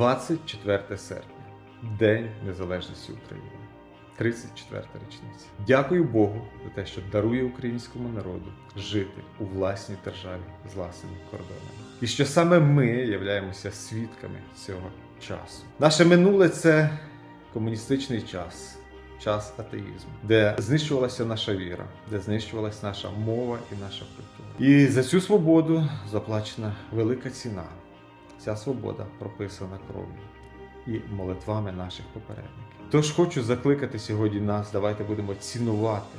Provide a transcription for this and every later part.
24 серпня, День Незалежності України. 34 річниця. Дякую Богу за те, що дарує українському народу жити у власній державі з власними кордонами. І що саме ми являємося свідками цього часу. Наше минуле це комуністичний час, час атеїзму, де знищувалася наша віра, де знищувалася наша мова і наша культура. І за цю свободу заплачена велика ціна. Ця свобода прописана кров'ю і молитвами наших попередників. Тож хочу закликати сьогодні нас, давайте будемо цінувати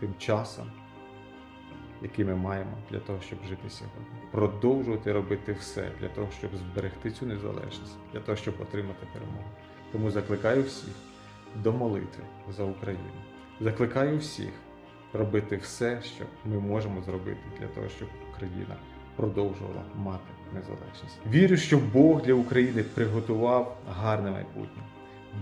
тим часом, який ми маємо для того, щоб жити сьогодні. Продовжувати робити все для того, щоб зберегти цю незалежність, для того, щоб отримати перемогу. Тому закликаю всіх до молитви за Україну. Закликаю всіх робити все, що ми можемо зробити для того, щоб Україна продовжувала мати незалежність. Вірю, що Бог для України приготував гарне майбутнє,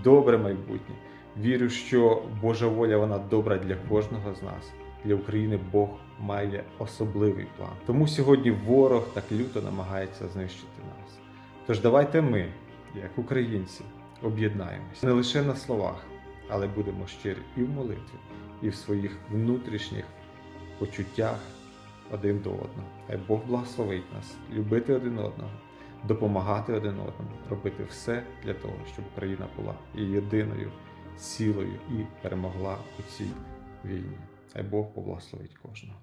добре майбутнє. Вірю, що Божа воля вона добра для кожного з нас. Для України Бог має особливий план. Тому сьогодні ворог так люто намагається знищити нас. Тож давайте ми, як українці, об'єднаємося не лише на словах, але будемо щирі і в молитві, і в своїх внутрішніх почуттях один до одного. Хай Бог благословить нас, любити один одного, допомагати один одному, робити все для того, щоб Україна була єдиною цілою і перемогла у цій війні. Хай Бог поблагословить кожного.